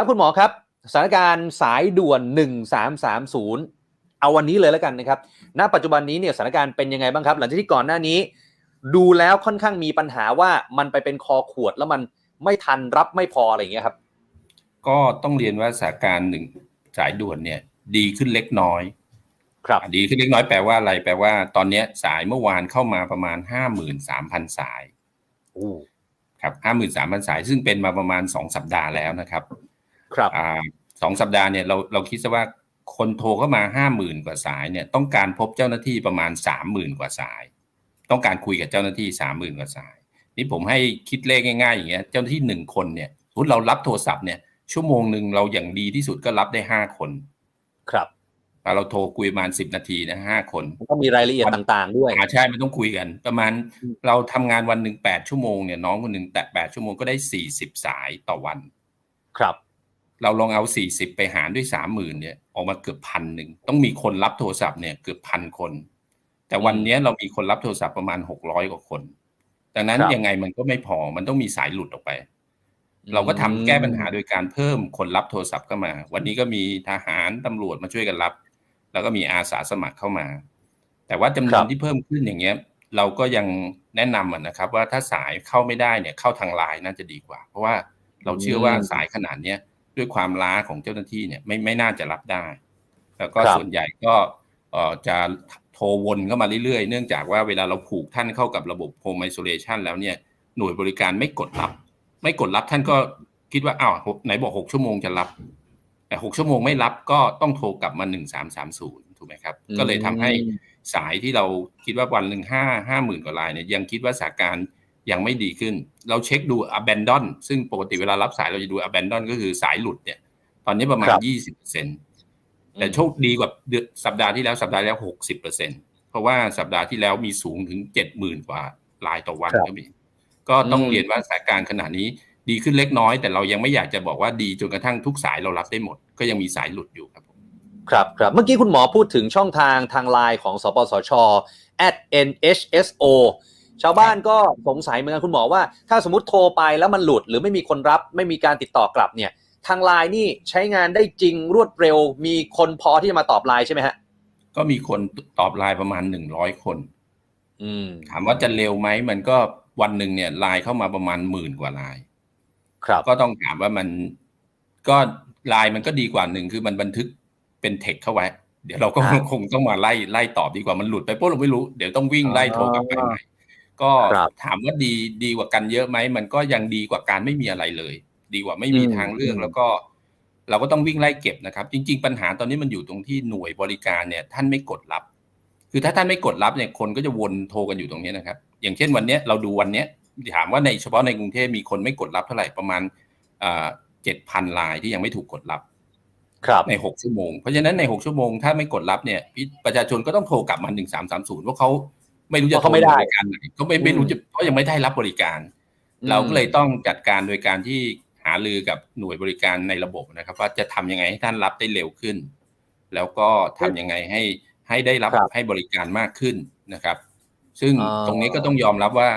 ครับคุณหมอครับสถานการณ์สายด่วน 1330 เอาวันนี้เลยแล้วกันนะครับ ณ ปัจจุบันนี้เนี่ยสถานการณ์เป็นยังไงบ้างครับ หลังจากที่ก่อนหน้านี้ ดูแล้วค่อนข้างมีปัญหาว่ามันไปเป็นคอขวดแล้วมันไม่ทันรับไม่พออะไรอย่างเงี้ยครับ ก็ต้องเรียนว่าสถานการณ์หนึ่งสายด่วนเนี่ยดีขึ้นเล็กน้อย ครับดีขึ้นเล็กน้อยแปลว่าอะไรแปลว่า ตอนเนี้ยสายเมื่อวานเข้ามาประมาณห้าหมื่นสามพันสายโอ้ครับห้าหมื่นสามพันสาย ซึ่งเป็นมาประมาณสองสัปดาห์แล้วนะครับ ครับอ่าสองสัปดาห์เนี่ยเราเราคิดซะว่าคนโทรเข้ามาห้าหมื่นกว่าสายเนี่ยต้องการพบเจ้าหน้าที่ประมาณสามหมื่นกว่าสาย ต้องการคุยกับเจ้าหน้าที่สามหมื่นกว่าสาย นี่ผมให้คิดเลขง่ายๆอย่างเงี้ยเจ้าหน้าที่หนึ่งคนเนี่ยสมมติเรารับโทรศัพท์เนี่ยชั่วโมงหนึ่งเราอย่างดีที่สุดก็รับได้ห้าคน ครับแต่เราโทรคุยประมาณสิบนาทีนะห้าคนมันก็มีรายละเอียดต่างๆ ด้วยอ่าใช่มันต้องคุยกัน ประมาณอืมเราทำงานวันหนึ่งแปดชั่วโมงเนี่ยน้องคนหนึ่งแต่แปดชั่วโมงก็ได้สี่สิบสายต่อวัน ครับ เราลองเอาสี่สิบไปหารด้วยสามหมื่นเนี่ยออกมาเกือบพันหนึ่งต้องมีคนรับโทรศัพท์เนี่ยเกือบพันคน แต่วันเนี้ยเรามีคนรับโทรศัพท์ประมาณหกร้อยกว่าคน ดังนั้นครับยังไงมันก็ไม่พอมันต้องมีสายหลุดออกไป เราก็ทำแก้ปัญหาโดยการเพิ่มคนรับโทรศัพท์เข้ามา วันนี้ก็มีทหารตำรวจมาช่วยกันรับ แล้วก็มีอาสาสมัครเข้ามา แต่ว่าจำนวนที่เพิ่มขึ้นอย่างเงี้ยเราก็ยังแนะนำอะนะครับว่าถ้าสายเข้าไม่ได้เนี่ยเข้าทางไลน์น่าจะดีกว่า เพราะว่าเราเชื่อว่าสายขนาดเนี้ย ด้วยความล้าของเจ้าหน้าที่เนี่ยไม่ไม่น่าจะรับได้ แล้วก็ส่วนใหญ่ก็เอ่อจะโทรวนเข้ามาเรื่อยๆ เนื่องจากว่าเวลาเราผูกท่านเข้ากับระบบ Home Isolation แล้วเนี่ยหน่วยบริการไม่กดรับ ไม่กดรับท่านก็คิดว่าอ้าวไหนบอกหกชั่วโมงจะรับ แต่หกชั่วโมงไม่รับก็ต้องโทรกลับมาหนึ่งสามสามศูนย์ถูกไหมครับอืมก็เลยทำให้สายที่เราคิดว่าวันหนึ่งห้าห้าหมื่นกว่ารายเนี่ยยังคิดว่าสถานการณ์ ยังไม่ดีขึ้น เราเช็คดู abandon ซึ่งปกติเวลารับสายเราจะดู abandon ก็คือสายหลุดเนี่ย ตอนนี้ประมาณครับยี่สิบเปอร์เซ็นแต่โชคดีกว่าเดือนสัปดาห์ที่แล้วสัปดาห์ที่แล้วหกสิบเปอร์เซ็นเพราะว่าสัปดาห์ที่แล้วมีสูงถึงเจ็ดหมื่นกว่ารายต่อวันครับก็มี ก็ต้องอืมเรียนว่าสถานการณ์ขณะนี้ดีขึ้นเล็กน้อย แต่เรายังไม่อยากจะบอกว่าดีจนกระทั่งทุกสายเรารับได้หมด ก็ยังมีสายหลุดอยู่ครับผมครับครับเมื่อกี้คุณหมอพูดถึงช่องทางทางไลน์ของสปสช at nhso ชาวบ้านก็สงสัยเหมือนกันคุณหมอว่า ถ้าสมมติโทรไปแล้วมันหลุดหรือไม่มีคนรับไม่มีการติดต่อกลับเนี่ย ทางไลน์นี่ใช้งานได้จริงรวดเร็ว มีคนพอที่จะมาตอบไลน์ใช่ไหมฮะ ก็มีคนตอบไลน์ประมาณหนึ่งร้อยคนอืมถามว่าจะเร็วไหมมันก็วันหนึ่งเนี่ยไลน์เข้ามาประมาณหมื่นกว่าไลน์ครับ ก็ต้องถามว่ามันก็ไลน์มันก็ดีกว่าหนึ่งคือมันบันทึกเป็นเทคเข้าไว้ เดี๋ยวเราก็ครับคงต้องมาไล่ไล่ตอบดีกว่ามันหลุดไปปุ๊บเราไม่รู้เดี๋ยวต้องวิ่งไล่โทรกลับไปใหม่ ก็ครับถามว่าดีดีกว่ากันเยอะไหมมันก็ยังดีกว่าการไม่มีอะไรเลย ดีกว่าไม่มีอืมทางเลือกอืมแล้วก็ เราก็ต้องวิ่งไล่เก็บนะครับ จริง ๆ ปัญหาตอนนี้มันอยู่ตรงที่หน่วยบริการเนี่ย ท่านไม่กดรับ คือถ้าท่านไม่กดรับเนี่ยคนก็จะวนโทรกันอยู่ตรงนี้นะครับ อย่างเช่นวันเนี้ยเราดูวันเนี้ยถามว่าในเฉพาะในกรุงเทพมีคนไม่กดรับเท่าไหร่ประมาณเจ็ดพันลายที่ยังไม่ถูกกดรับครับในหกชั่วโมง เพราะฉะนั้นในหกชั่วโมงถ้าไม่กดรับเนี่ยพี่ประชาชนก็ต้องโทรกลับมาหนึ่งสามสามศูนย์เพราะเขา ไม่รู้จะเพราะเขาไม่ได้โทรบริการไหนเขาไม่ไม่รู้จะเพราะยังไม่ได้รับบริการอืมเราก็เลยต้องจัดการโดยการที่หารือกับหน่วยบริการในระบบนะครับ ว่าจะทำยังไงให้ท่านรับได้เร็วขึ้น แล้วก็ทำยังไงให้ให้ได้รับครับให้บริการมากขึ้นนะครับ ซึ่งอ่าตรงนี้ก็ต้องยอมรับว่า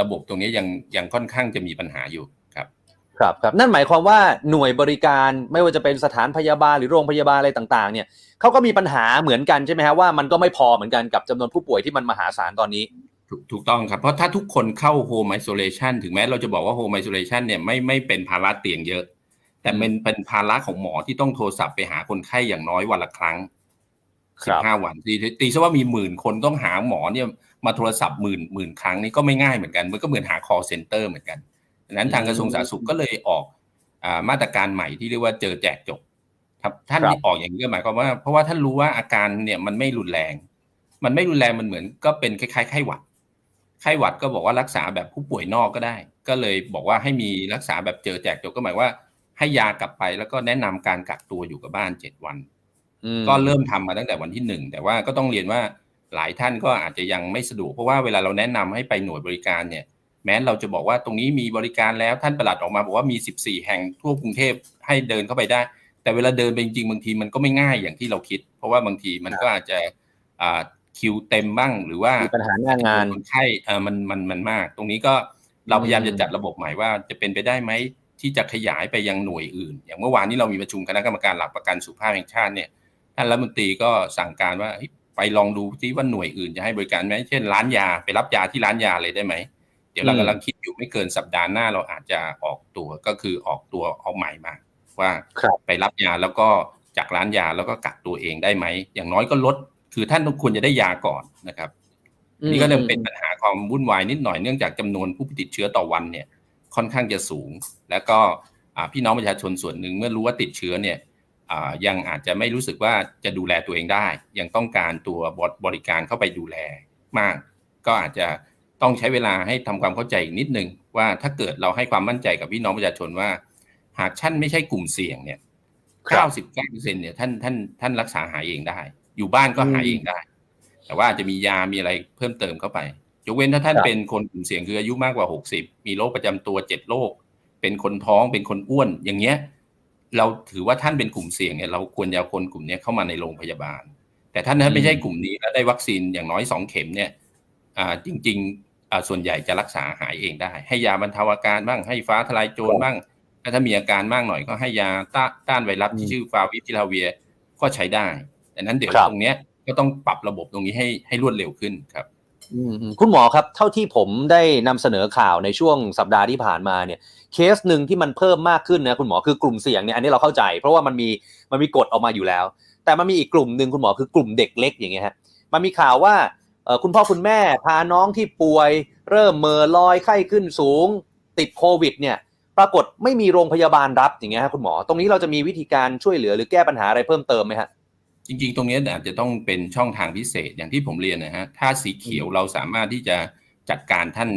ระบบตรงนี้ยังยังค่อนข้างจะมีปัญหาอยู่ ครับครับครับนั่นหมายความว่าหน่วยบริการไม่ว่าจะเป็นสถานพยาบาลหรือโรงพยาบาลอะไรต่างๆ เนี่ยเขาก็มีปัญหาเหมือนกันใช่ไหมฮะว่ามันก็ไม่พอเหมือนกันกับจำนวนผู้ป่วยที่มันมหาศาลตอนนี้ถูกถูกต้องครับ เพราะถ้าทุกคนเข้า Home Isolation ถึงแม้เราจะบอกว่า Home Isolation เนี่ยไม่ไม่เป็นภาระเตียงเยอะ แต่เป็นเป็นภาระของหมอที่ต้องโทรศัพท์ไปหาคนไข้อย่างน้อยวันละครั้งคสิรับบห้าวันตีตีซะว่ามีหมื่นคนต้องหาหมอเนี่ยมาโทรศัพท์หมื่นหมื่นครั้งนี่ก็ไม่ง่ายเหมือนกัน มันก็เหมือนหา call center เหมือนกัน ดังนั้นทางกระทรวงสาธารณสุขก็เลยออกอามาตรการใหม่ที่เรียกว่าเจอแจกจบครับท่านครับที่ออกอย่างนี้ก็หมายความว่า เพราะว่าท่านรู้ว่าอาการเนี่ยมันไม่รุนแรง มันไม่รุนแรงมันเหมือนก็เป็นคล้ายๆไข้หวัด ไข้หวัดก็บอกว่ารักษาแบบผู้ป่วยนอกก็ได้ ก็เลยบอกว่าให้มีรักษาแบบเจอแจกจบก็หมายว่า ให้ยากลับไปแล้วก็แนะนำการกักตัวอยู่กับบ้านเจ็ดวันอืมก็เริ่มทำมาตั้งแต่วันที่หนึ่งแต่ว่าก็ต้องเรียนว่าหลายท่านก็อาจจะยังไม่สะดวกเพราะว่าเวลาเราแนะนำให้ไปหน่วยบริการเนี่ย แม้เราจะบอกว่าตรงนี้มีบริการแล้วท่านประหลัดออกมาบอกว่ามี 14 แห่งทั่วกรุงเทพให้เดินเข้าไปได้ แต่เวลาเดินไปจริงๆบางทีมันก็ไม่ง่ายอย่างที่เราคิด เพราะว่าบางทีมันก็อาจจะอ่าคิวเต็มบ้างหรือว่ามีปัญหาหน้างานคนไข้เออมันมันมันมาก ตรงนี้ก็เราพยายามอืมจะจัดระบบใหม่ว่าจะเป็นไปได้ไหมที่จะขยายไปยังหน่วยอื่น อย่างเมื่อวานนี้เรามีประชุมคณะกรรมการหลักประกันสุขภาพแห่งชาติเนี่ยท่านรัฐมนตรีก็สั่งการว่าเฮ้ยไปลองดูที่ว่าหน่วยอื่นจะให้บริการไหมเช่นร้านยาไปรับยาที่ร้านยาเลยได้ไหม เดี๋ยวเราอืมกำลังคิดอยู่ไม่เกินสัปดาห์หน้าเราอาจจะออกตัวก็คือออกตัวออกใหม่มาว่าครับไปรับยาแล้วก็จากร้านยาแล้วก็กักตัวเองได้ไหมอย่างน้อยก็ลด คือท่านต้องควรจะได้ยาก่อนนะครับอืมนี่ก็จะเป็นปัญหาความวุ่นวายนิดหน่อยเนื่องจากจำนวนผู้ติดเชื้อต่อวันเนี่ย ค่อนข้างจะสูง แล้วก็อ่าพี่น้องประชาชนส่วนหนึ่งเมื่อรู้ว่าติดเชื้อเนี่ยอ่ายังอาจจะไม่รู้สึกว่าจะดูแลตัวเองได้ ยังต้องการตัวบริการเข้าไปดูแลมาก ก็อาจจะ ต้องใช้เวลาให้ทำความเข้าใจอีกนิดนึงว่าถ้าเกิดเราให้ความมั่นใจกับพี่น้องประชาชนว่า หากท่านไม่ใช่กลุ่มเสี่ยงเนี่ยครับ99%เนี่ยท่านท่านท่านรักษาหายเองได้ อยู่บ้านก็หายเองได้ แต่ว่าอาจจะมียามีอะไรเพิ่มเติมเข้าไปยกเว้นถ้าท่านครับเป็นคนกลุ่มเสี่ยงคืออายุมากกว่า60มีโรคประจำตัว7โรคเป็นคนท้องเป็นคนอ้วนอย่างเงี้ยเราถือว่าท่านเป็นกลุ่มเสี่ยงเนี่ยเราควรจะเอาคนกลุ่มเนี้ยเข้ามาในโรงพยาบาล แต่ท่านถ้าไม่ใช่กลุ่มนี้แล้วได้วัคซีนอย่างน้อยสองเข็มเนี่ยอ่าจริงๆอ่า ส่วนใหญ่จะรักษาหายเองได้ ให้ยาบรรเทาอาการบ้างให้ฟ้าทลายโจรบ้างถ้ามีอาการมากหน่อยก็ให้ยาต้าต้านไวรัสที่ชื่อฟาวิพิลาเวียก็ใช้ได้ดังนั้นเดี๋ยวครับตรงเนี้ยก็ต้องปรับระบบตรงนี้ให้ให้รวดเร็วขึ้นครับอืมอืมคุณหมอครับ เท่าที่ผมได้นำเสนอข่าวในช่วงสัปดาห์ที่ผ่านมาเนี่ย เคสหนึ่งที่มันเพิ่มมากขึ้นนะคุณหมอคือกลุ่มเสี่ยงเนี่ยอันนี้เราเข้าใจ เพราะว่ามันมีมันมีกฎออกมาอยู่แล้ว แต่มันมีอีกกลุ่มหนึ่งคุณหมอคือกลุ่มเด็กเล็กอย่างเงี้ยฮะมันมีข่าวว่าเอ่อ คุณพ่อคุณแม่พาน้องที่ป่วย เริ่มเม่อลอยไข้ขึ้นสูง ติดโควิดเนี่ยปรากฏไม่มีโรงพยาบาลรับอย่างเงี้ยฮะคุณหมอ ตรงนี้เราจะมีวิธีการช่วยเหลือหรือแก้ปัญหาอะไรเพิ่มเติมไหมฮะจริงๆ ตรงนี้อาจจะต้องเป็นช่องทางพิเศษอย่างที่ผมเรียนนะฮะถ้าสีเขียวเราสามารถที่จะจัดการท่าน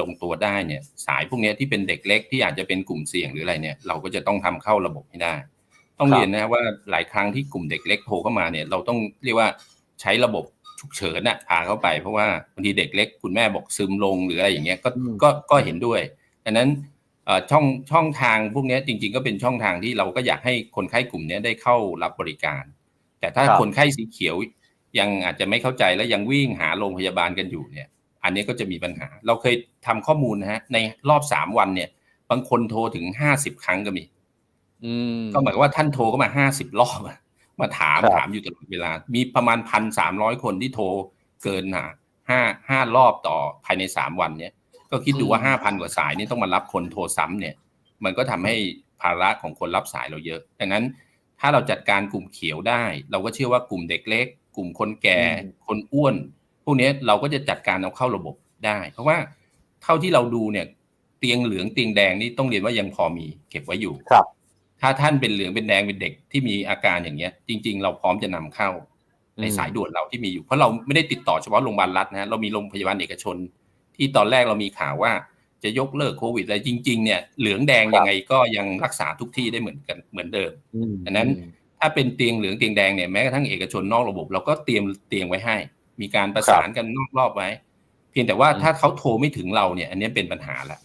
ลงตัวได้เนี่ยสายพวกนี้ที่เป็นเด็กเล็กที่อาจจะเป็นกลุ่มเสี่ยงหรืออะไรเนี่ยเราก็จะต้องทำเข้าระบบให้ได้ ต้องรเรียนนะว่าหลายครั้งที่กลุ่มเด็กเล็กโทรเข้ามาเนี่ยเราต้องเรียกว่าใช้ระบบ ฉุกเฉินน่ะพาเข้าไป เพราะว่าบางทีเด็กเล็ก คุณแม่บอกซึมลงหรืออะไรอย่างเงี้ยก็อืมก็ก็เห็นด้วยดังนั้นเอ่อช่องช่องทางพวกนี้จริง ๆ ก็เป็นช่องทางที่เราก็อยากให้คนไข้กลุ่มนี้ได้เข้ารับบริการ แต่ถ้าครับคนไข้สีเขียวยังอาจจะไม่เข้าใจและยังวิ่งหาโรงพยาบาลกันอยู่เนี่ย อันนี้ก็จะมีปัญหา เราเคยทำข้อมูลนะฮะในรอบสามวันเนี่ย บางคนโทรถึงห้าสิบครั้งก็มีอืมก็หมายความว่าท่านโทรก็มาห้าสิบรอบอะ มาถามครับถามอยู่ตลอดเวลา มีประมาณพันสามร้อยคนที่โทรเกินหาห้าห้ารอบต่อภายในสามวันเนี่ยก็คิดดูว่าห้าพันกว่าสายนี่ต้องมารับคนโทรซ้ำเนี่ย มันก็ทำให้ภาระของคนรับสายเราเยอะ ดังนั้นถ้าเราจัดการกลุ่มเขียวได้ เราก็เชื่อว่ากลุ่มเด็กเล็ก กลุ่มคนแก่อืมคนอ้วน พวกนี้เราก็จะจัดการเอาเข้าระบบได้ เพราะว่าเท่าที่เราดูเนี่ย เตียงเหลืองเตียงแดงนี่ต้องเรียนว่ายังพอมีเก็บไว้อยู่ครับ ถ้าท่านเป็นเหลืองเป็นแดงเป็นเด็กที่มีอาการอย่างเงี้ย จริง ๆ เราพร้อมจะนำเข้าในสายด่วนเราที่มีอยู่ เพราะเราไม่ได้ติดต่อเฉพาะโรงพยาบาลรัฐนะฮะเรามีโรงพยาบาลเอกชน ที่ตอนแรกเรามีข่าวว่าจะยกเลิกโควิดอะไรจริง ๆ เนี่ยเหลืองแดงครับยังไงก็ยังรักษาทุกที่ได้เหมือนกันเหมือนเดิมอืมดังนั้นถ้าเป็นเตียงเหลืองเตียงแดงเนี่ยแม้กระทั่งเอกชนนอกระบบ เราก็เตรียมเตียงไว้ให้ มีการประสานกันนอกรอบไว้ เพียงแต่ว่าอืมถ้าเขาโทรไม่ถึงเราเนี่ย อันนี้เป็นปัญหาละ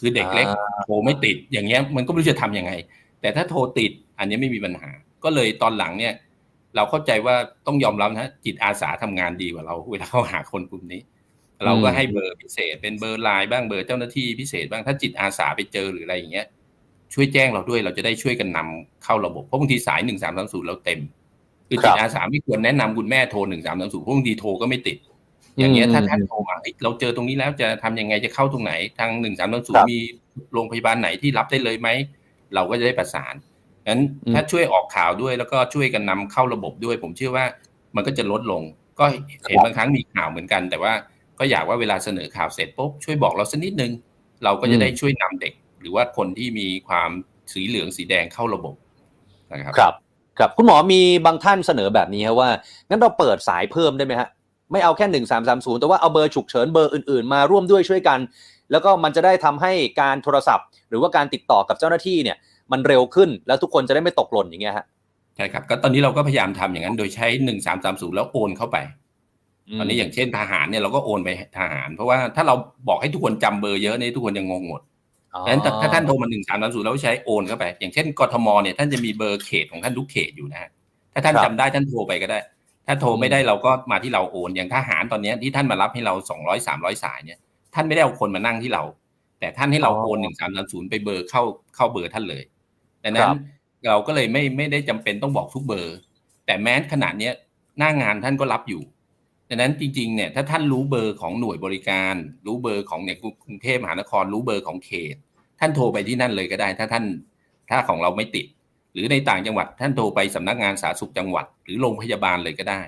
คือเด็กเล็กอ่าโทรไม่ติดอย่างเงี้ยมันก็ไม่รู้จะทำยังไง แต่ถ้าโทรติดอันนี้ไม่มีปัญหา ก็เลยตอนหลังเนี่ย เราเข้าใจว่าต้องยอมรับนะจิตอาสาทำงานดีกว่าเราเวลาเข้าหาคนกลุ่มนี้ เราก็ให้เบอร์พิเศษ เป็นเบอร์ไลน์บ้างเบอร์เจ้าหน้าที่พิเศษบ้างถ้าจิตอาสาไปเจอหรืออะไรอย่างเงี้ย ช่วยแจ้งเราด้วยเราจะได้ช่วยกันนำเข้าระบบเพราะบางทีสายหนึ่งสามสามศูนย์เราเต็มคือครัจิบตอาสาไม่ควรแนะนำคุณแม่โทรหนึ่งสามสามศูนย์เพราะบางทีโทรก็ไม่ติดอย่างเงี้ยอืมถ้าท่านโทรมาเฮ้ยเราเจอตรงนี้แล้วจะทำยังไงจะเข้าตรงไหน ทางหนึ่งสามสามศูนครัย์บมีโรงพยาบาลไหนที่รับได้เลยไหม เราก็จะได้ประสานงั้นอืมถ้าช่วยออกข่าวด้วยแล้วก็ช่วยกันนำเข้าระบบด้วย ผมเชื่อว่ามันก็จะลดลง ก็เห็นบางครั้งมีข่าวเหมือนกัน แต่ว่าก็อยากว่าเวลาเสนอข่าวเสร็จปุ๊บช่วยบอกเราสักนิดนึง เราก็จะได้ช่วยนำเด็ก หรือว่าคนที่มีความสีเหลืองสีแดงเข้าระบบนะครับครับครับคุณหมอมีบางท่านเสนอแบบนี้ครับว่างั้นเราเปิดสายเพิ่มได้ไหมฮะไม่เอาแค่หนึ่งสามสามศูนย์แต่ว่าเอาเบอร์ฉุกเฉินเบอร์อื่นๆ มาร่วมด้วยช่วยกัน แล้วก็มันจะได้ทำให้การโทรศัพท์ หรือว่าการติดต่อกับเจ้าหน้าที่เนี่ยมันเร็วขึ้นแล้วทุกคนจะได้ไม่ตกหล่นอย่างเงี้ยฮะใช่ครับก็ตอนนี้เราก็พยายามทำอย่างนั้น โดยใช้หนึ่งสามสามศูนย์แล้วโอนเข้าไปตอนนี้อย่างเช่นทหารเนี่ยเราก็โอนไปทหาร เพราะว่าถ้าเราบอกให้ทุกคนจำเบอร์เยอะเนี่ยทุกคนจะงงหมดอ๋อดังนั้นถ้าถ้าท่านโทรมาหนึ่งสามสามศูนย์แล้วใช้โอนเข้าไป อย่างเช่นกทมเนี่ยท่านจะมีเบอร์เขตของท่านทุกเขตอยู่นะฮะถ้าท่านครับจำได้ท่านโทรไปก็ได้ ถ้าโทรไม่ได้เราก็มาที่เราโอน อย่างทหารตอนเนี้ยที่ท่านมารับให้เราสองร้อยสามร้อยสายเนี่ย ท่านไม่ได้เอาคนมานั่งที่เรา แต่แต่ท่านให้เราอ๋อโอนหนึ่งสามสามศูนย์ไปเบอร์เข้าเข้าเบอร์ท่านเลยดังนั้คนรับเราก็เลยไม่ไม่ได้จำเป็นต้องบอกทุกเบอร์ แต่แม้ขนาดเนี้ยหน้างานท่านก็รับอยู่ดังนั้นจริงๆเนี่ยถ้าท่านรู้เบอร์ของหน่วยบริการ รู้เบอร์ของเนี่ยกรุงเทพมหานคร รู้เบอร์ของเขต ท่านโทรไปที่นั่นเลยก็ได้ ถ้าท่านถ้าของเราไม่ติด หรือในต่างจังหวัดท่านโทรไปสำนักงานสาธารณสุขจังหวัด หรือโรงพยาบาลเลยก็ได้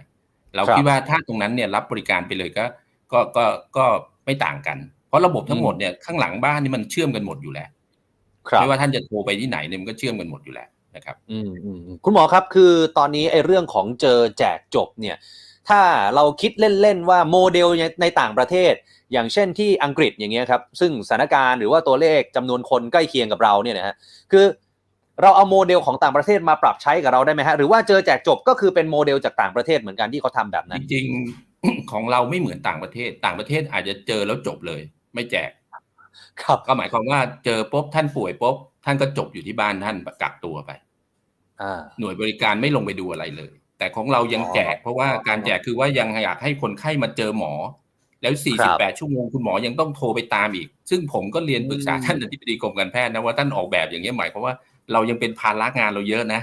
เราครับคิดว่าถ้าตรงนั้นเนี่ยรับบริการไปเลยก็ก็ก็ก็ ไม่ต่างกัน เพราะระบบทั้งหมดเนี่ยข้างหลังบ้านนี่มันเชื่อมกันหมดอยู่แล้วครับไม่ว่าท่านจะโทรไปที่ไหนเนี่ยมันก็เชื่อมกันหมดอยู่แล้วนะครับอืมอืมอืมคุณหมอครับคือตอนนี้ไอ้เรื่องของเจอแจกจบเนี่ย ถ้าเราคิดเล่นๆว่าโมเดลในต่างประเทศ อย่างเช่นที่อังกฤษอย่างเงี้ยครับ ซึ่งสถานการณ์หรือว่าตัวเลขจำนวนคนใกล้เคียงกับเราเนี่ยนะฮะคือเราเอาโมเดลของต่างประเทศมาปรับใช้กับเราได้ไหมฮะหรือว่าเจอแจกจบก็คือเป็นโมเดลจากต่างประเทศเหมือนกันที่เขาทำแบบจนั้นริงๆ ของเราไม่เหมือนต่างประเทศ ต่างประเทศอาจจะเจอแล้วจบเลย ไม่แจก ครับก็หมายความว่าเจอปุ๊บท่านป่วยปุ๊บท่านก็จบอยู่ที่บ้านท่านกักตัวไปอ่าหน่วยบริการไม่ลงไปดูอะไรเลย แต่ของเรายังอ๋อแจก เพราะว่าการแจกคือว่ายังอยากให้คนไข้มาเจอหมอ แล้วครับ48 ชั่วโมงคุณหมอยังต้องโทรไปตามอีก ซึ่งผมก็เรียนปรึกษาอืมท่านอธิบดีกรมการแพทย์นะว่าท่านออกแบบอย่างนี้ยหมายความว่าเรายังเป็นภาระงานเราเยอะนะ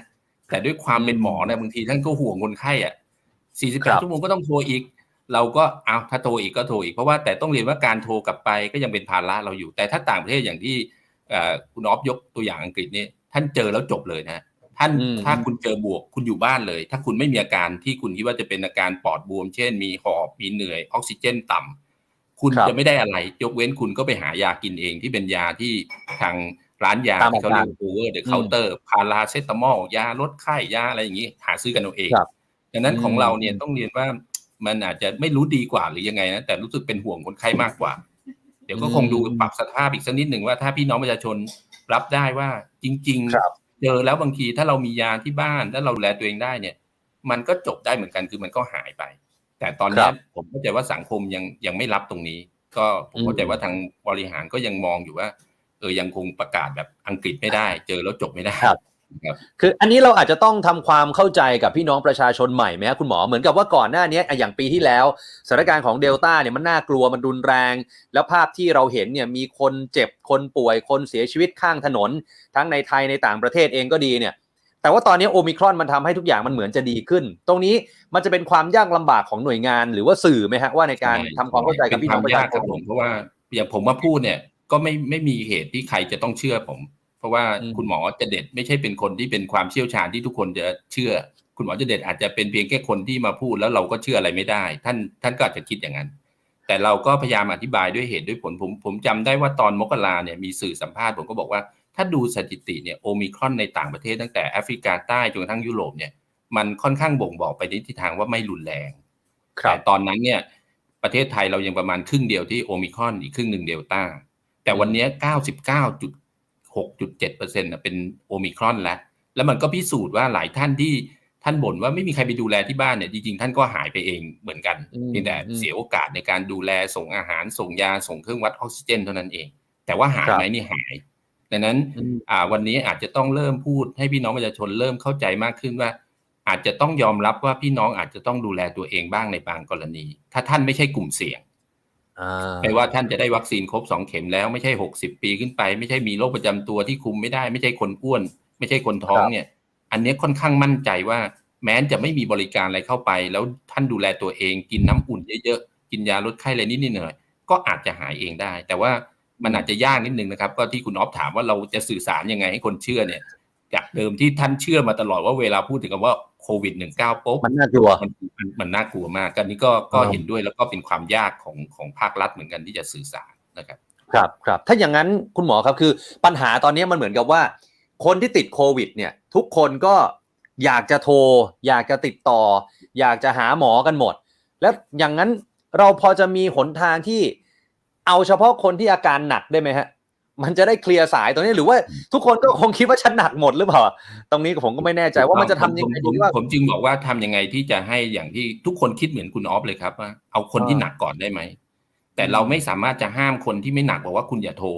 แต่ด้วยความเป็นหมอเนี่ยบางทีท่านก็ห่วงคนไข้อะครับ48 ชั่วโมงก็ต้องโทรอีก เราก็เอาถ้าโทรอีกก็โทรอีกเพราะว่าแต่ต้องเรียนว่าการโทรกลับไปก็ยังเป็นภาระเราอยู่ แต่ถ้าต่างประเทศอย่างที่เอ่อคุณออฟยกตัวอย่างอังกฤษนี่ท่านเจอแล้วจบเลยนะ ท่านอืมถ้าคุณเจอบวกคุณอยู่บ้านเลย ถ้าคุณไม่มีอาการที่คุณคิดว่าจะเป็นอาการปอดบวม เช่น มีหอบมีเหนื่อยออกซิเจนต่ำคุณครับจะไม่ได้อะไร ยกเว้นคุณก็ไปหายากินเองที่เป็นยาที่ทางร้านยาตามที่เขาเรียกอาการโอเวอร์เดอะเคาน์เตอร์พาราเซตามอลยาลดไข้ยาอะไรอย่างนี้ หาซื้อกันเอาเองครับดังนั้นของอืมเราเนี่ยต้องเรียนว่า มันอาจจะไม่รู้ดีกว่าหรือยังไงนะแต่รู้สึกเป็นห่วงคนไข้มากกว่า เดี๋ยวก็คงดูปรับสภาพอีกสักนิดหนึ่งว่าถ้าพี่น้องประชาชนรับได้ว่าจริงครับๆเจอแล้วบางทีถ้าเรามียาที่บ้านแล้วเราดูแลตัวเองได้เนี่ย มันก็จบได้เหมือนกันคือมันก็หายไป แต่ตอนเนี้ยครับผมเข้าใจว่าสังคมยังยังไม่รับตรงนี้ ก็ผมเข้าใจว่าทางบริหารก็ยังมองอยู่ว่าเออยังคงประกาศแบบอังกฤษไม่ได้ เจอแล้วจบไม่ได้ ครับครับคืออันนี้เราอาจจะต้องทำความเข้าใจกับพี่น้องประชาชนใหม่ไหมครับคุณหมอเหมือนกับว่าก่อนหน้านี้อะอย่างปีที่แล้วสถานการณ์ของเดลต้าเนี่ยมันน่ากลัวมันรุนแรง แล้วภาพที่เราเห็นเนี่ยมีคนเจ็บคนป่วยคนเสียชีวิตข้างถนน ทั้งในไทยในต่างประเทศเองก็ดีเนี่ยแต่ว่าตอนนี้โอมิครอนมันทำให้ทุกอย่างมันเหมือนจะดีขึ้น ตรงนี้มันจะเป็นความยากลำบากของหน่วยงานหรือว่าสื่อไหมฮะว่าในการทำความเข้าใจกับพี่น้องประชาเป็ควมยากชคนรับผมเพราะว่าอย่างผมมาพูดเนี่ยก็ไม่ไม่มีเหตุที่ใครจะต้องเชื่อผม เพราะว่าอืมคุณหมอจะเด็ดไม่ใช่เป็นคนที่เป็นความเชี่ยวชาญที่ทุกคนจะเชื่อ คุณหมอจะเด็ดอาจจะเป็นเพียงแค่คนที่มาพูดแล้วเราก็เชื่ออะไรไม่ได้ ท่านท่านก็อาจจะคิดอย่างนั้น แต่เราก็พยายามอธิบายด้วยเหตุด้วยผลผมผมจำได้ว่าตอนมกราเนี่ยมีสื่อสัมภาษณ์ผมก็บอกว่าถ้าดูสถิติเนี่ยโอมิครอนในต่างประเทศตั้งแต่แอฟริกาใต้จนกระทั่งยุโรปเนี่ยมันค่อนข้างบ่งบอกไปในทิศทางว่าไม่รุนแรงครัแต่บตอนนั้นเนี่ยประเทศไทยเรายังประมาณครึ่งเดียวที่โอมิครอนอีกครึ่งหนึ่งเดลต้าแต่วันเนี้เก้าสิบเก้าจุดหกจุดเจ็ดเปอร์เซ็นต์เป็นโอมิครอนแล้ว แล้วมันก็พิสูจน์ว่าหลายท่านที่ท่านบ่นว่าไม่มีใครไปดูแลที่บ้านเนี่ยจริงๆท่านก็หายไปเองเหมือนกันอืมเพียงแต่อืมเสียโอกาสในการดูแลส่งอาหารส่งยาส่งเครื่องวัดออกซิเจนเท่านั้นเอง แต่ว่าหายครับไหมนี่หายดังนั้นอืมอ่าวันนี้อาจจะต้องเริ่มพูดให้พี่น้องประชาชนเริ่มเข้าใจมากขึ้นว่า อาจจะต้องยอมรับว่าพี่น้องอาจจะต้องดูแลตัวเองบ้างในบางกรณี ถ้าท่านไม่ใช่กลุ่มเสี่ยง อ่าไม่ว่าท่านจะได้วัคซีนครบสองเข็มแล้วไม่ใช่หกสิบปีขึ้นไป ไม่ใช่มีโรคประจำตัวที่คุมไม่ได้ ไม่ใช่คนอ้วน ไม่ใช่คนท้องเนี่ย อันเนี้ยค่อนข้างมั่นใจว่า แม้จะไม่มีบริการอะไรเข้าไป แล้วท่านดูแลตัวเอง กินน้ำอุ่นเยอะๆกินยาลดไข้อะไรนิดๆหน่อยๆก็อาจจะหายเองได้ แต่ว่ามันอาจจะยากนิดนึงนะครับ ก็ที่คุณออฟถามว่าเราจะสื่อสารยังไงให้คนเชื่อเนี่ย จากเดิมที่ท่านเชื่อมาตลอดว่าเวลาพูดถึงคำว่า โควิดหนึ่งเก้าปุ๊บมันน่ากลัวมันมันมันน่ากลัวมากกันนี้ก็ก็อ่าเห็นด้วยแล้วก็เป็นความยากของของภาครัฐเหมือนกันที่จะสื่อสารนะครับครับครับถ้าอย่างนั้นคุณหมอครับคือปัญหาตอนนี้มันเหมือนกับว่า คนที่ติดโควิดเนี่ยทุกคนก็อยากจะโทร อยากจะติดต่อ อยากจะหาหมอกันหมด แล้วอย่างนั้นเราพอจะมีหนทางที่เอาเฉพาะคนที่อาการหนักได้ไหมฮะ มันจะได้เคลียร์สายตรงนี้หรือว่าทุกคนก็คงคิดว่าฉันหนักหมดหรือเปล่า ตรงนี้ผมก็ไม่แน่ใจว่ามันจะทำยังไงผมดีผมว่าผมจึงบอกว่าทำยังไงที่จะให้อย่างที่ทุกคนคิดเหมือนคุณออฟเลยครับว่าเอาคนที่อ่าหนักก่อนได้ไหมแต่เราไม่สามารถจะห้ามคนที่ไม่หนักบอกว่าคุณอย่าโทร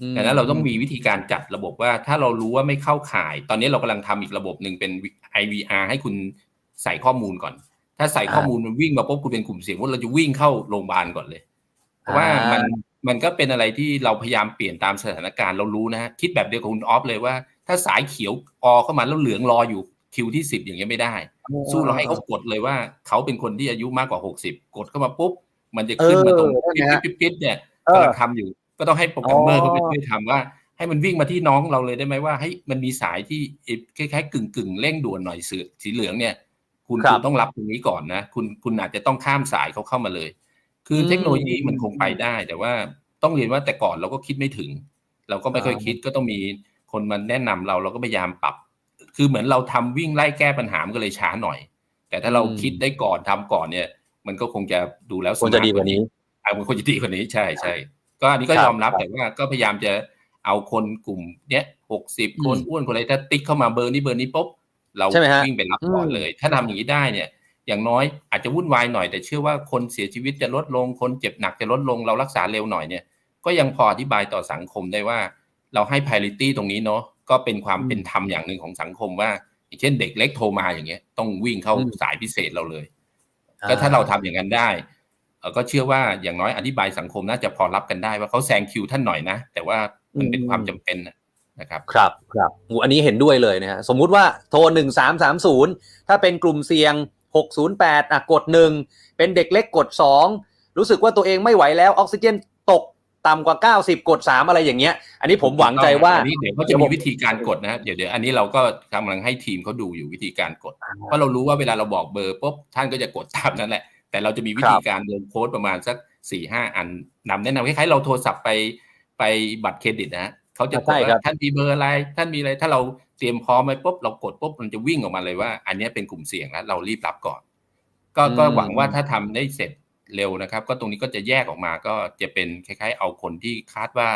อืมดังนั้นเราต้องมีวิธีการจัดระบบว่าถ้าเรารู้ว่าไม่เข้าข่าย ตอนนี้เรากำลังทำอีกระบบหนึ่งเป็น IVR ให้คุณใส่ข้อมูลก่อน ถ้าใส่ข้อมูลมันวิ่งมาปุ๊บคุณเป็นกลุ่มเสี่ยงว่าเราจะวิ่งเข้าโรงพยาบาลก่อนเลย เพราะว่ามัน มันก็เป็นอะไรที่เราพยายามเปลี่ยนตามสถานการณ์เรารู้นะฮะคิดแบบเดียวกับคุณออฟเลยว่า ถ้าสายเขียวออเข้ามาแล้วเหลืองรออยู่คิวที่สิบอย่างเงี้ยไม่ได้ สู้เราให้เขากดเลยว่า เขาเป็นคนที่อายุมากกว่าหกสิบกดเข้ามาปุ๊บ มันจะขึ้นมาตรงเออปิ๊ใช่ไหมฮะบปิ๊บปิ๊บเนี่ยเออกำลังทำอยู่ ก็ต้องให้โปรแกรมเมอร์อ๋อเขาไปช่วยทำว่า ให้มันวิ่งมาที่น้องเราเลยได้ไหมว่าให้ยมันมีสายที่คล้ายๆกึ่งกึ่งๆเร่งด่วนหน่อยเสือสีเหลืองเนี่ย คุณครับคุณต้องรับตรงนี้ก่อนนะ คุณคุณอาจจะต้องข้ามสายเขาเข้ามาเลย คืออมเทคโนโลยีมันคงไปได้ แต่ว่าต้องเรียนว่าแต่ก่อนเราก็คิดไม่ถึง เราก็ไม่ค่อยอ่าคิดก็ต้องมีคนมาแนะนำเราเราก็พยายามปรับ คือเหมือนเราทำวิ่งไล่แก้ปัญหามันก็เลยช้าหน่อย แต่ถ้าเราอืมคิดได้ก่อนทำก่อนเนี่ย มันก็คงจะดูแล้วควรจะดีกว่านี้อะมันควรจะดีกว่านี้ใช่ใช่ก็อันนี้ก็ครับยอมรับครับแต่ว่าก็พยายามจะเอาคนกลุ่มเนี้ยหกสิบอืมคนอ้วนคนอะไรถ้าติ๊กเข้ามาเบอร์นี้เบอร์นี้ปุ๊บเราใช่ไหมฮะวิ่งไปรับก่อนอืมเลย ถ้าทำอย่างนี้ได้เนี่ย อย่างน้อยอาจจะวุ่นวายหน่อยแต่เชื่อว่าคนเสียชีวิตจะลดลง คนเจ็บหนักจะลดลง เรารักษาเร็วหน่อยเนี่ย ก็ยังพออธิบายต่อสังคมได้ว่า เราให้ priority ตรงนี้เนาะก็เป็นความอืมเป็นธรรมอย่างหนึ่งของสังคมว่าอย่างเช่นเด็กเล็กโทรมาอย่างเงี้ย ต้องวิ่งเข้าอืมสายพิเศษเราเลย ก็ถ้าเราทำอย่างนั้นได้เอ่อก็เชื่อว่าอย่างน้อยอธิบายสังคมน่าจะพอรับกันได้ว่าเขาแซงคิวท่านหน่อยนะ แต่ว่ามันเป็นอืมความจำเป็นนะนะครับครับครับอูอันนี้เห็นด้วยเลยนะฮะสมมุติว่าโทร1330ถ้าเป็นกลุ่มเสี่ยง 608อะกด 1 เป็นเด็กเล็กกด 2 รู้สึกว่าตัวเองไม่ไหวแล้วออกซิเจนตกต่ำกว่า 90 กด 3 อะไรอย่างเงี้ย อันนี้ผมหวังใจว่าอันนี้เดี๋ยวเขาจะมีวิธีการกดนะเดี๋ยวเดี๋ยวอันนี้เราก็กำลังให้ทีมเขาดูอยู่วิธีการกด เพราะเรารู้ว่าเวลาเราบอกเบอร์ปุ๊บท่านก็จะกดตามนั้นแหละ แต่เราจะมีวิธีการเดินโค้ดประมาณสักสี่ห้าอันนำแนะนำคล้ายๆเราโทรศัพท์ไปไปบัตรเครดิตนะฮะเขาจะกดใช่ครับว่าท่านมีเบอร์อะไร ท่านมีอะไรถ้าเราเตรียมพร้อมไว้ปุ๊บเรากดปุ๊บมันจะวิ่งออกมาเลยว่า อันเนี้ยเป็นกลุ่มเสี่ยงแล้วเรารีบรับก่อน ก็ก็หวังว่าถ้าทำได้เสร็จเร็วนะครับ ก็ตรงนี้ก็จะแยกออกมาก็จะเป็นคล้าย ๆ เอาคนที่คาดว่า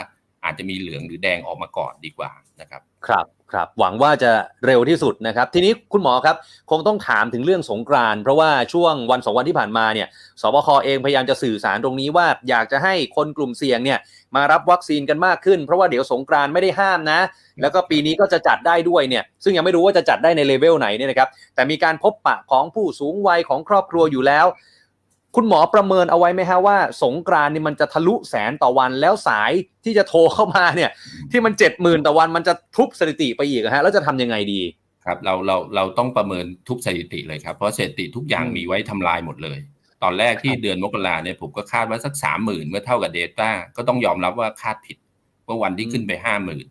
อาจจะมีเหลืองหรือแดงออกมาก่อนดีกว่านะครับ ครับครับหวังว่าจะเร็วที่สุดนะครับ ทีนี้คุณหมอครับ คงต้องถามถึงเรื่องสงกรานต์เพราะว่าช่วงวันสองวันที่ผ่านมาเนี่ยสบคเองพยายามจะสื่อสารตรงนี้ว่าอยากจะให้คนกลุ่มเสี่ยงเนี่ยมารับวัคซีนกันมากขึ้น เพราะว่าเดี๋ยวสงกรานต์ไม่ได้ห้ามนะ แล้วก็ปีนี้ก็จะจัดได้ด้วยเนี่ยซึ่งยังไม่รู้ว่าจะจัดได้ในเลเวลไหนเนี่ยนะครับแต่มีการพบปะของผู้สูงวัยของครอบครัวอยู่แล้ว คุณหมอประเมินเอาไว้ไหมฮะว่า สงกรานต์นี่มันจะทะลุแสนต่อวันแล้วสายที่จะโทรเข้ามาเนี่ย ที่มันเจ็ดหมื่นต่อวันมันจะทุบสถิติไปอีกอะฮะแล้วจะทำยังไงดีครับเราเราเราต้องประเมินทุกสถิติเลยครับ เพราะสถิติทุกอย่างอืมมีไว้ทำลายหมดเลย ตอนแรกที่เดือนมกราเนี่ยผมก็คาดว่าสักสามหมื่นเมื่อเท่ากับเดต้าก็ต้องยอมรับว่าคาดผิดว่าวันที่ขึ้นไปห้าหมื่น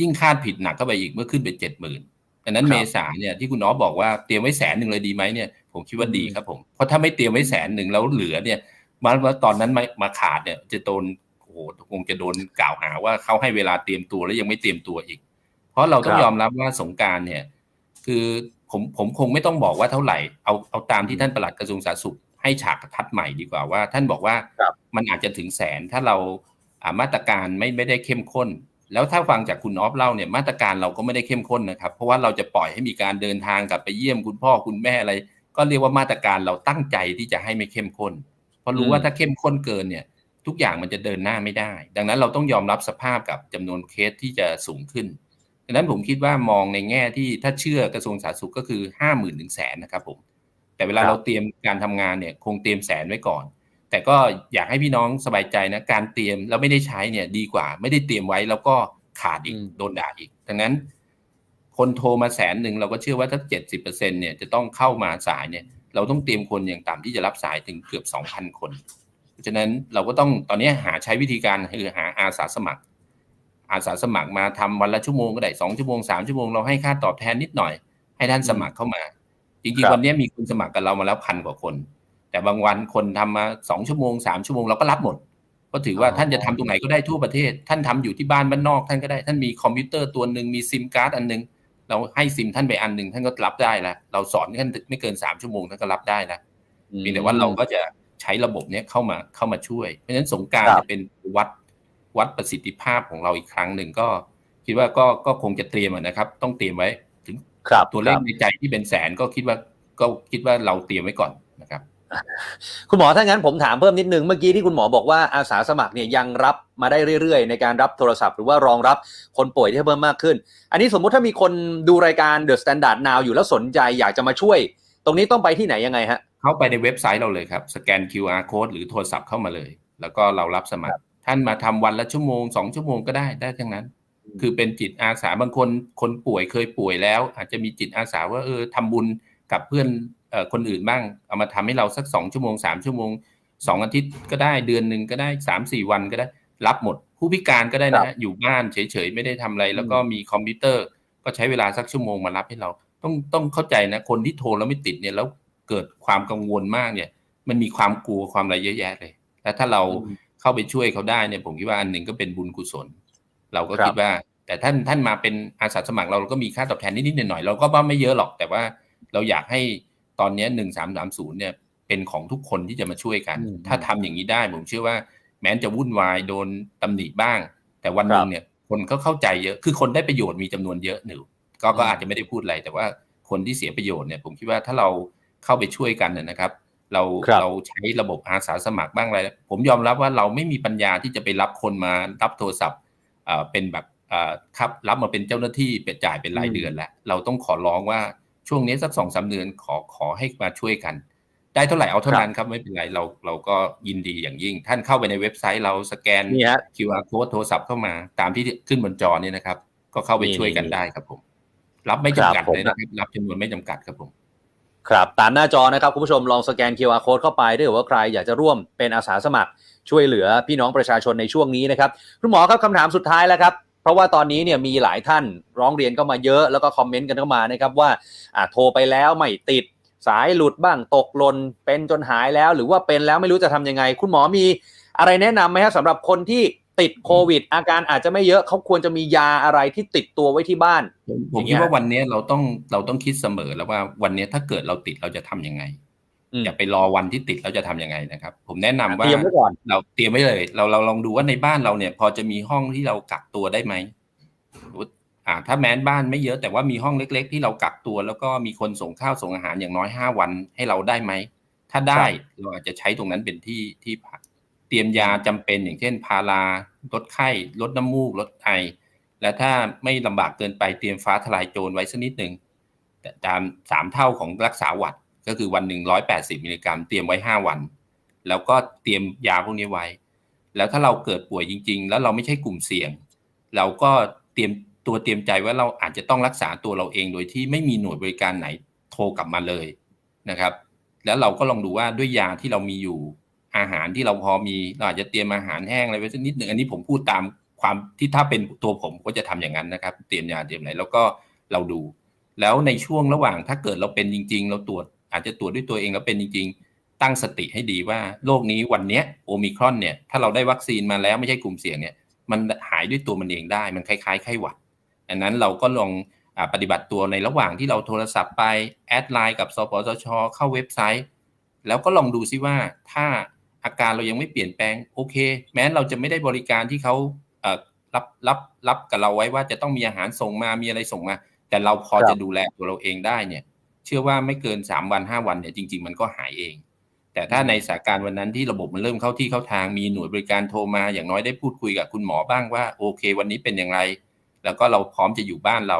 ยิ่งคาดผิดหนักก็ไปอีกเมื่อขึ้นไปเจ็ดหมื่นดังนั้นครับเมษาเนี่ยที่คุณน้อบอกว่าเตรียมไว้แสนหนึ่งเลยดีไหมเนี่ย ผมคิดว่าดีอืมครับผม เพราะถ้าไม่เตรียมไว้แสนหนึ่งแล้วเหลือเนี่ยมันว่าตอนนั้นมามาขาดเนี่ย จะโดนโอ้โหคงจะโดนกล่าวหาว่าเขาให้เวลาเตรียมตัวแล้วยังไม่เตรียมตัวอีก เพราะเราต้องครับยอมรับว่าสงกรารเนี่ย คือผมผมคงไม่ต้องบอกว่าเท่าไหร่เอาเอาตามที่ท่านปลัดกระทรวงสาธารณสุขให้ฉากทัดใหม่ดีกว่าว่า ท่านบอกว่าครับมันอาจจะถึงแสนถ้าเราอ่ามาตรการไม่ไม่ได้เข้มข้น แล้วถ้าฟังจากคุณออฟเล่าเนี่ยมาตรการเราก็ไม่ได้เข้มข้นนะครับ เพราะว่าเราจะปล่อยให้มีการเดินทางกลับไปเยี่ยมคุณพ่อคุณแม่อะไร ก็เรียกว่ามาตรการเราตั้งใจที่จะให้ไม่เข้มข้น เพราะรู้ว่าอืมถ้าเข้มข้นเกินเนี่ย ทุกอย่างมันจะเดินหน้าไม่ได้ ดังนั้นเราต้องยอมรับสภาพกับจำนวนเคสที่จะสูงขึ้นดังนั้นผมคิดว่ามองในแง่ที่ถ้าเชื่อกระทรวงสาธารณสุขก็คือห้าหมื่นถึงแสนนะครับผมแต่เวลาครับเราเตรียมการทำงานเนี่ยคงเตรียมแสนไว้ก่อน แต่ก็อยากให้พี่น้องสบายใจนะการเตรียมแล้วไม่ได้ใช้เนี่ยดีกว่า ไม่ได้เตรียมไว้แล้วก็ขาดอีกอืมโดนด่าอีกดังนั้น คนโทรมาแสนหนึ่งเราก็เชื่อว่าถ้าเจ็ดสิบเปอร์เซ็นเนี่ยจะต้องเข้ามาสายเนี่ย เราต้องเตรียมคนอย่างต่ำที่จะรับสายถึงเกือบสองพันคน เพราะฉะนั้นเราก็ต้องตอนนี้หาใช้วิธีการคือหาอาสาสมัคร อาสาสมัครมาทำวันละชั่วโมงก็ได้สองชั่วโมงสามชั่วโมงเราให้ค่าตอบแทนนิดหน่อย ให้ท่านสมัครเข้ามา จริคงรับๆวันนี้มีคนสมัครกับเรามาแล้วพันกว่าคน แต่บางวันคนทำมาสองชั่วโมงสามชั่วโมงเราก็รับหมดก็ถือว่าท่านจะทำตรงไหนก็ได้ทั่วประเทศ ท่านทำอยู่ที่บ้านบ้านนอกท่านก็ได้ ท่านมีคอมพิวเตอร์ตัวหนึ่งมีซิมการ์ดอันหนึง เราให้ซิมท่านไปอันหนึ่งท่านก็รับได้แล้วเราสอนท่านไม่เกินสามชั่วโมงท่านก็รับได้แล้วเพียงแต่ว่าเราก็จะใช้ระบบเนี้ยเข้ามาเข้ามาช่วย เพราะฉะนั้นสงกรารครับจะเป็นวัดวัดประสิทธิภาพของเราอีกครั้งหนึ่งก็ คิดว่าก็ก็คงจะเตรียมอะนะครับ ต้องเตรียมไว้ถึงครับตัวเลคขรับในใจที่เป็นแสนก็คิดว่าก็คิดว่าเราเตรียมไว้ก่อนนะ ครับคุณหมอถ้างั้นผมถามเพิ่มนิดนึงเมื่อกี้ที่คุณหมอบอกว่าอาสาสมัครเนี่ยยังรับมาได้เรื่อย ๆ ในการรับโทรศัพท์หรือว่ารองรับคนป่วยที่เพิ่มมากขึ้น อันนี้สมมุติถ้ามีคนดูรายการ The Standard Now อยู่แล้วสนใจอยากจะมาช่วย ตรงนี้ต้องไปที่ไหนยังไงฮะ เข้าไปในเว็บไซต์เราเลยครับ สแกน QR code หรือโทรศัพท์เข้ามาเลย แล้วก็เรารับสมัครทท่านมาทำวันละชั่วโมงสองชั่วโมงก็ได้ได้ทั้งนั้น คือเป็นจิตอาสาบางคนคนป่วยเคยป่วยแล้ว อาจจะมีจิตอาสาว่าเออทำบุญกับเพื่อนเอ่อ คนอื่นบ้าง เอามาทำให้เราสักสองชั่วโมงสามชั่วโมงสองอาทิตย์ก็ได้เดือนหนึ่งก็ได้สามสี่วันก็ได้ รับหมด ผู้พิการก็ได้นะฮะอยู่บ้านเฉยๆไม่ได้ทำอะไร แล้วก็มีคอมพิวเตอร์ ก็ใช้เวลาสักชั่วโมงมารับให้เรา ต้องต้องเข้าใจนะ คนที่โทรแล้วไม่ติดเนี่ยแล้วเกิดความกังวลมากเนี่ย มันมีความกลัวความอะไรเยอะแยะเลยแล้วถ้าเราอืมเข้าไปช่วยเขาได้เนี่ย ผมคิดว่าอันหนึ่งก็เป็นบุญกุศล เราก็ครับคิดว่า แต่ท่านท่านมาเป็นอาสาสมัครเราก็มีค่าตอบแทนนิดๆหน่อยๆเราก็ว่าไม่เยอะหรอก แต่ว่าเราอยากให้ ตอนเนี้หนึ่งสามสามศูนย์เนี่ยเป็นของทุกคนที่จะมาช่วยกันอืมถ้าทำอย่างนี้ได้ผมเชื่อว่า แม้จะวุ่นวายโดนตำหนิบ้าง แต่วันหนึ่งเนี่ยคนก็เข้าใจเยอะ คือคนได้ประโยชน์มีจำนวนเยอะหนึ่งก็ก็อืมอาจจะไม่ได้พูดอะไร แต่ว่าคนที่เสียประโยชน์เนี่ยผมคิดว่าถ้าเราเข้าไปช่วยกันเนี่ยนะครับ เราครับเราใช้ระบบอาสาสมัครบ้างอะไร ผมยอมรับว่าเราไม่มีปัญญาที่จะไปรับคนมารับโทรศัพท์เอ่อเป็นแบบเอ่อครับรับมาเป็นเจ้าหน้าที่เป็นจ่ายเป็นรายเดือนแล้วเราต้องขอร้องว่า ช่วงนี้สักสองสามเดือนขอขอให้มาช่วยกัน ได้เท่าไหร่เอาเท่านั้นครับไม่เป็นไรเราเราก็ยินดีอย่างยิ่ง ท่านเข้าไปในเว็บไซต์เราสแกนนี่ฮะ QR code โทรศัพท์เข้ามา ตามที่ขึ้นบนจอเนี่ยนะครับ ก็เข้าไปนี่ช่วยกันนี่ได้ครับผม รับไม่จำกัดครับผมเลยนะครับรับจำนวนไม่จำกัดครับผมครับตามหน้าจอนะครับคุณผู้ชมลองสแกน QR code เข้าไปถ้าเกิดว่าใครอยากจะร่วมเป็นอาสาสมัครช่วยเหลือพี่น้องประชาชนในช่วงนี้นะครับคุณหมอครับคำถามสุดท้ายแล้วครับ เพราะว่าตอนนี้เนี่ยมีหลายท่านร้องเรียนเข้ามาเยอะแล้วก็คอมเมนต์กันเข้ามานะครับว่าอ่าโทรไปแล้วไม่ติดสายหลุดบ้างตกหล่นเป็นจนหายแล้ว หรือว่าเป็นแล้วไม่รู้จะทำยังไง คุณหมอมีอะไรแนะนำไหมครับสำหรับคนที่ติดโควิด อาการอาจจะไม่เยอะเขาควรจะมียาอะไรที่ติดตัวไว้ที่บ้าน ผมคิดว่าวันนี้เราต้องเราต้องคิดเสมอแล้วว่าวันนี้ถ้าเกิดเราติดเราจะทำยังไง อืมอย่าไปรอวันที่ติดแล้วจะทำยังไงนะครับ ผมแนะนำว่าเตรียมไว้ก่อนเราเตรียมไว้เลย เราเราลองดูว่าในบ้านเราเนี่ย พอจะมีห้องที่เรากักตัวได้ไหมอ่า ถ้าแม้นบ้านไม่เยอะแต่ว่ามีห้องเล็ก ๆ ที่เรากักตัว แล้วก็มีคนส่งข้าวส่งอาหารอย่างน้อยห้าวันให้เราได้ไหมถ้าได้เราอาจจะใช้ตรงนั้นเป็นที่ที่พักเตรียมยาจำเป็นอย่างเช่น พาราลดไข้ลดน้ำมูกลดไอและถ้าไม่ลำบากเกินไปเตรียมฟ้าทลายโจรไว้สักนิดหนึ่งแต่ตามสามเท่าของรักษาหวัด ก็คือวันหนึ่งร้อยแปดสิบมิลลิกรัมเตรียมไว้ห้าวัน แล้วก็เตรียมยาพวกนี้ไว้ แล้วถ้าเราเกิดป่วยจริง ๆ แล้วเราไม่ใช่กลุ่มเสี่ยง เราก็เตรียมตัวเตรียมใจว่าเราอาจจะต้องรักษาตัวเราเองโดยที่ไม่มีหน่วยบริการไหนโทรกลับมาเลยนะครับ แล้วเราก็ลองดูว่าด้วยยาที่เรามีอยู่อาหารที่เราพอมีเราอาจจะเตรียมอาหารแห้งอะไรไว้สักนิดหนึ่งอันนี้ผมพูดตามความที่ถ้าเป็นตัวผมก็จะทำอย่างนั้นนะครับ เตรียมยาเตรียมอะไรแล้วก็เราดู แล้วในช่วงระหว่างถ้าเกิดเราเป็นจริง ๆ เราตรวจ อาจจะตรวจด้วยตัวเองแล้วเป็นจริง ๆ ตั้งสติให้ดีว่าโรคนี้วันนี้โอมิครอนเนี่ยถ้าเราได้วัคซีนมาแล้วไม่ใช่กลุ่มเสี่ยงเนี่ยมันหายด้วยตัวมันเองได้มันคล้ายๆไข้หวัดอันนั้นเราก็ลองอปฏิบัติตัวในระหว่างที่เราโทรศัพท์ไปแอดไลน์กับสปสช เข้าเว็บไซต์ แล้วก็ลองดูซิว่าถ้าอาการเรายังไม่เปลี่ยนแปลงโอเค แม้เราจะไม่ได้บริการที่เขารับรับรับกับเราไว้ว่าจะต้องมีอาหารส่งมามีอะไรส่งมา แต่เราพอจะดูแลตัวเราเองได้เนี่ย ชื่อว่าไม่เกินสามวันห้าวันเนี่ยจริง ๆ มันก็หายเอง แต่ถ้าในสถานการณ์วันนั้นที่ระบบมันเริ่มเข้าที่เข้าทางมีหน่วยบริการโทรมา อย่างน้อยได้พูดคุยกับคุณหมอบ้างว่าโอเค วันนี้เป็นอย่างไร แล้วก็เราพร้อมจะอยู่บ้านเรา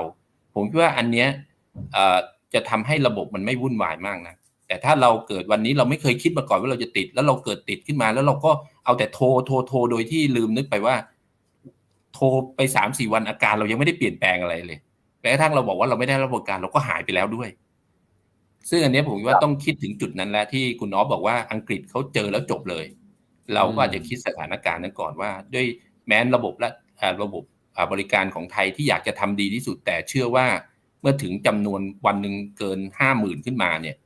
ผมคิดว่าอันเนี้ยเอ่อจะทำให้ระบบมันไม่วุ่นวายมากนะแต่ถ้าเราเกิดวันนี้เราไม่เคยคิดมาก่อนว่าเราจะติด แล้วเราเกิดติดขึ้นมา แล้วเราก็เอาแต่โทรโทรโทรโดยที่ลืมนึกไปว่า โทรไปสามสี่วันอาการเรายังไม่ได้เปลี่ยนแปลงอะไรเลยแม้กระทั่งเราบอกว่าเราไม่ได้รับบริการเราก็หายไปแล้วด้วย ซึ่งอันเนี้ยผมคิดว่าต้องคิดถึงจุดนั้นแล้วที่คุณอ๊อฟบอกว่าอังกฤษเขาเจอแล้วจบเลย เราก็อาจจะคิดสถานการณ์นั้นก่อนว่า ด้วยแม้นระบบและอ่าระบบอ่าบริการของไทยที่อยากจะทำดีที่สุด แต่เชื่อว่าเมื่อถึงจำนวนวันหนึ่งเกินห้าหมื่นขึ้นมาเนี่ย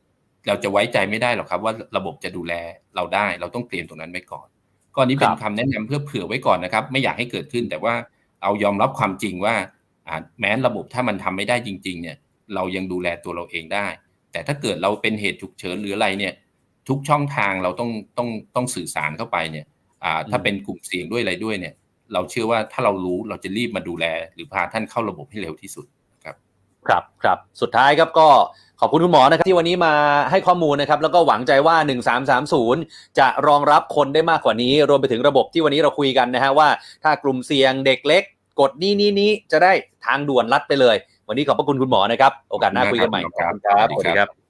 เราจะไว้ใจไม่ได้หรอกครับ ว่าระบบจะดูแลเราได้ เราต้องเตรียมตรงนั้นไว้ก่อนก็อันนี้เป็นครับคำแนะนำเพื่อเผื่อไว้ก่อนนะครับ ไม่อยากให้เกิดขึ้นแต่ว่าเอายอมรับความจริงว่าอ่าแม้นระบบถ้ามันทำไม่ได้จริง ๆ เนี่ย เรายังดูแลตัวเราเองได้ แต่ถ้าเกิดเราเป็นเหตุฉุกเฉินหรืออะไรเนี่ย ทุกช่องทางเราต้องต้องต้องสื่อสารเข้าไปเนี่ยอ่าถ้าเป็นกลุ่มเสี่ยงด้วยอะไรด้วยเนี่ย เราเชื่อว่าถ้าเรารู้เราจะรีบมาดูแล หรือพาท่านเข้าระบบให้เร็วที่สุดครับครับสุดท้ายครับก็ขอบคุณคุณหมอนะครับที่วันนี้มาให้ข้อมูลนะครับ แล้วก็หวังใจว่า 1330 จะรองรับคนได้มากกว่านี้ รวมไปถึงระบบที่วันนี้เราคุยกันนะฮะว่า ถ้ากลุ่มเสี่ยงเด็กเล็ก กดนี้นี้นี้จะได้ทางด่วนลัดไปเลย วันนี้ขอบพระคุณคุณหมอนะครับ โอกาสหน้าคุยกันใหม่ขอบคุณครับครับสวัสดีครับ